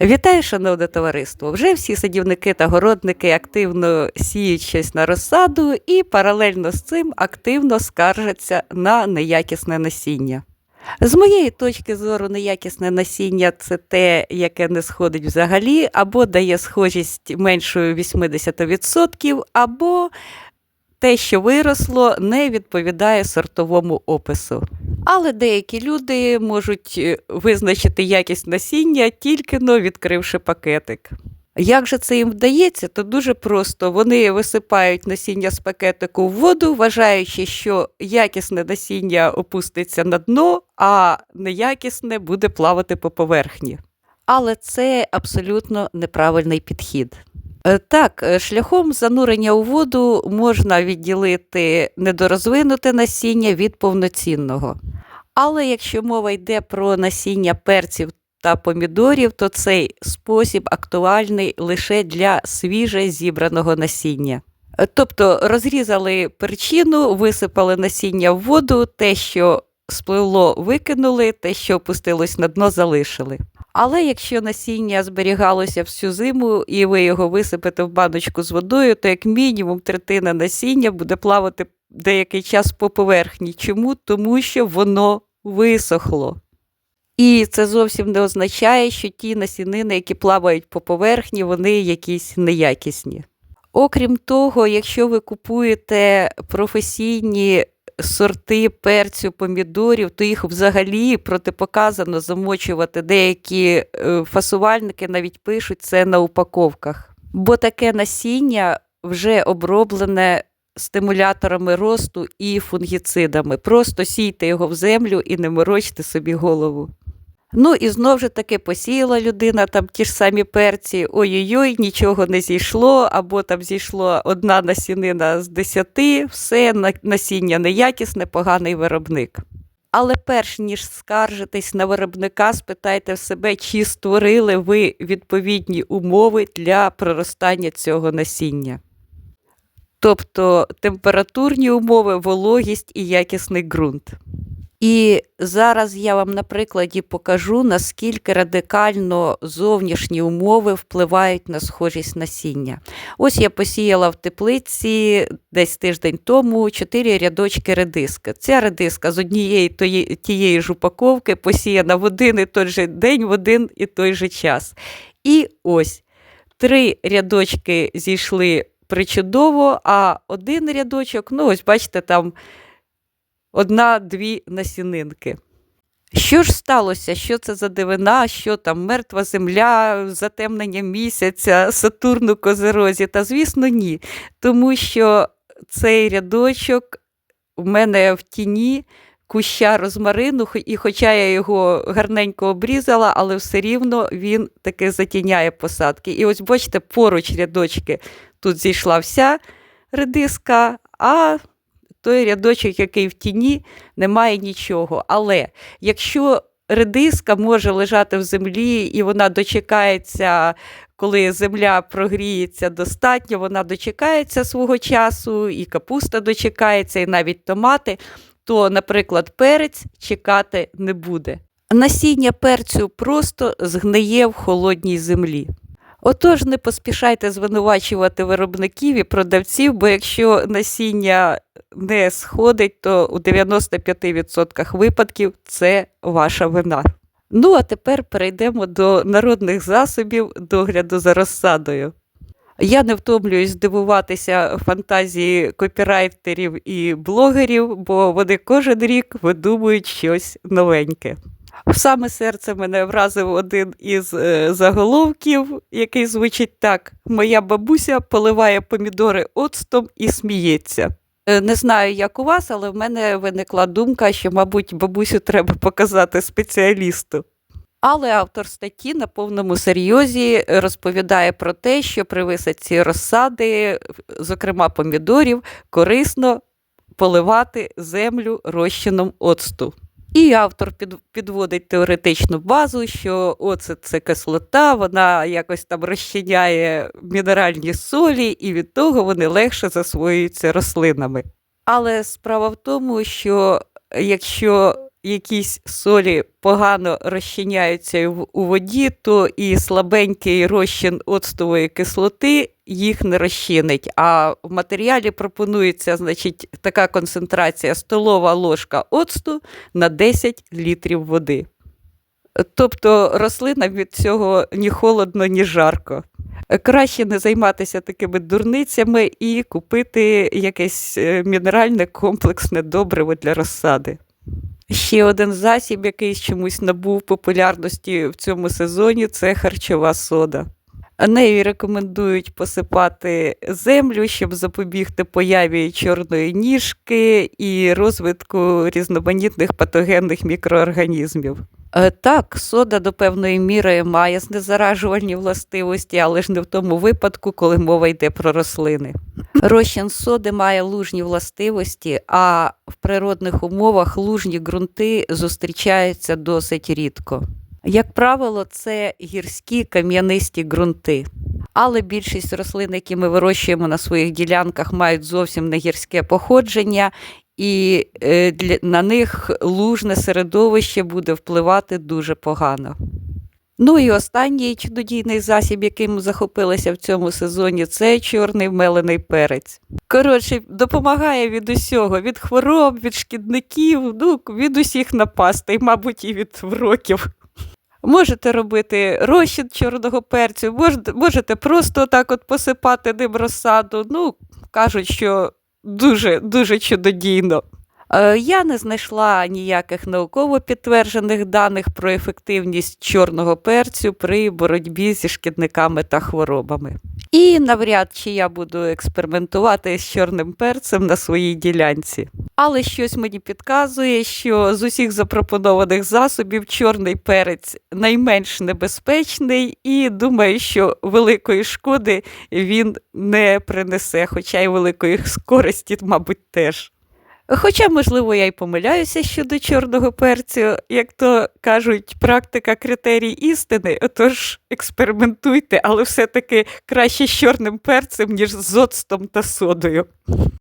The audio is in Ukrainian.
Вітаю, шановне товариство! Вже всі садівники та городники активно сіють щось на розсаду і паралельно з цим активно скаржаться на неякісне насіння. З моєї точки зору, неякісне насіння це те, яке не сходить взагалі, або дає схожість меншою 80%, або те, що виросло, не відповідає сортовому опису. Але деякі люди можуть е, визначити якість насіння тільки но відкривши пакетик. Як же це їм вдається, то дуже просто. Вони висипають насіння з пакетику в воду, вважаючи, що якісне насіння опуститься на дно, а неякісне буде плавати по поверхні. Але це абсолютно неправильний підхід. Е, Так, е, шляхом занурення у воду можна відділити недорозвинуте насіння від повноцінного. Але якщо мова йде про насіння перців та помідорів, то цей спосіб актуальний лише для свіже зібраного насіння. Е, Тобто розрізали перчину, висипали насіння в воду, те, що спливло, викинули, те, що опустилось на дно, залишили. Але якщо насіння зберігалося всю зиму і ви його висипете в баночку з водою, то як мінімум третина насіння буде плавати деякий час по поверхні. Чому? Тому що воно висохло. І це зовсім не означає, що ті насінини, які плавають по поверхні, вони якісь неякісні. Окрім того, якщо ви купуєте професійні сорти перцю, помідорів, то їх взагалі протипоказано замочувати. Деякі е, фасувальники навіть пишуть це на упаковках. Бо таке насіння вже оброблене стимуляторами росту і фунгіцидами. Просто сійте його в землю і не морочте собі голову. Ну і знов же таки посіяла людина там ті ж самі перці, ой-ой-ой, нічого не зійшло, або там зійшло одна насінина з десяти, все насіння неякісне, поганий виробник. Але перш ніж скаржитись на виробника, спитайте в себе, чи створили ви відповідні умови для проростання цього насіння. Тобто температурні умови, вологість і якісний ґрунт. І зараз я вам на прикладі покажу, наскільки радикально зовнішні умови впливають на схожість насіння. Ось я посіяла в теплиці десь тиждень тому чотири рядочки редиска. Ця редиска з однієї тієї ж упаковки посіяна в один і той же день, в один і той же час. І ось три рядочки зійшли причудово, а один рядочок, ну ось бачите, там одна-дві насінинки. Що ж сталося? Що це за дивина? Що там мертва земля, затемнення місяця, Сатурн у козерозі? Та звісно, ні. Тому що цей рядочок в мене в тіні куща розмарину, і хоча я його гарненько обрізала, але все рівно він таки затіняє посадки. І ось бачите, поруч рядочки тут зійшла вся редиска, а той рядочок, який в тіні, немає нічого. Але якщо редиска може лежати в землі і вона дочекається, коли земля прогріється достатньо, вона дочекається свого часу, і капуста дочекається, і навіть томати, то, наприклад, перець чекати не буде. Насіння перцю просто згниє в холодній землі. Отож, не поспішайте звинувачувати виробників і продавців, бо якщо насіння не сходить, то у 95% випадків це ваша вина. Ну, а тепер перейдемо до народних засобів догляду за розсадою. Я не втомлююсь здивуватися фантазії копірайтерів і блогерів, бо вони кожен рік видумують щось новеньке. В саме серце мене вразив один із е, заголовків, який звучить так: Моя бабуся поливає помідори оцтом і сміється. Е, Не знаю, як у вас, але в мене виникла думка, що, мабуть, бабусю треба показати спеціалісту. Але автор статті на повному серйозі розповідає про те, що при висадці розсади, зокрема помідорів, корисно поливати землю розчином оцту. І автор під, підводить теоретичну базу, що оцет це кислота, вона якось там розчиняє мінеральні солі, і від того вони легше засвоюються рослинами. Але справа в тому, що якщо якісь солі погано розчиняються в- у воді, то і слабенький розчин оцтової кислоти їх не розчинить. А в матеріалі пропонується значить, така концентрація столова ложка оцту на 10 літрів води. Тобто рослина від цього ні холодно, ні жарко. Краще не займатися такими дурницями і купити якесь е, мінеральне комплексне добриво для розсади. Ще один засіб, який чомусь набув популярності в цьому сезоні, це харчова сода. Нею рекомендують посипати землю, щоб запобігти появі чорної ніжки і розвитку різноманітних патогенних мікроорганізмів. Е, Так, сода до певної міри має знезаражувальні властивості, але ж не в тому випадку, коли мова йде про рослини. Розчин соди має лужні властивості, а в природних умовах лужні ґрунти зустрічаються досить рідко. Як правило, це гірські кам'янисті ґрунти. Але більшість рослин, які ми вирощуємо на своїх ділянках, мають зовсім не гірське походження, і е, на них лужне середовище буде впливати дуже погано. Ну і останній чудодійний засіб, яким захопилися в цьому сезоні, це чорний мелений перець. Коротше, допомагає від усього, від хвороб, від шкідників, ну, від усіх напастей, мабуть, і від вроків. Можете робити розчин чорного перцю, можете, просто так от посипати ним розсаду. Ну, кажуть, що дуже дуже чудодійно. Е, Я не знайшла ніяких науково підтверджених даних про ефективність чорного перцю при боротьбі зі шкідниками та хворобами. І навряд чи я буду експериментувати з чорним перцем на своїй ділянці. Але щось мені підказує, що з усіх запропонованих засобів чорний перець найменш небезпечний, і думаю, що великої шкоди він не принесе, хоча й великої користі, мабуть, теж. Хоча, можливо, я й помиляюся щодо чорного перцю, як то кажуть, практика критерій істини, отож експериментуйте, але все-таки краще з чорним перцем, ніж з оцтом та содою.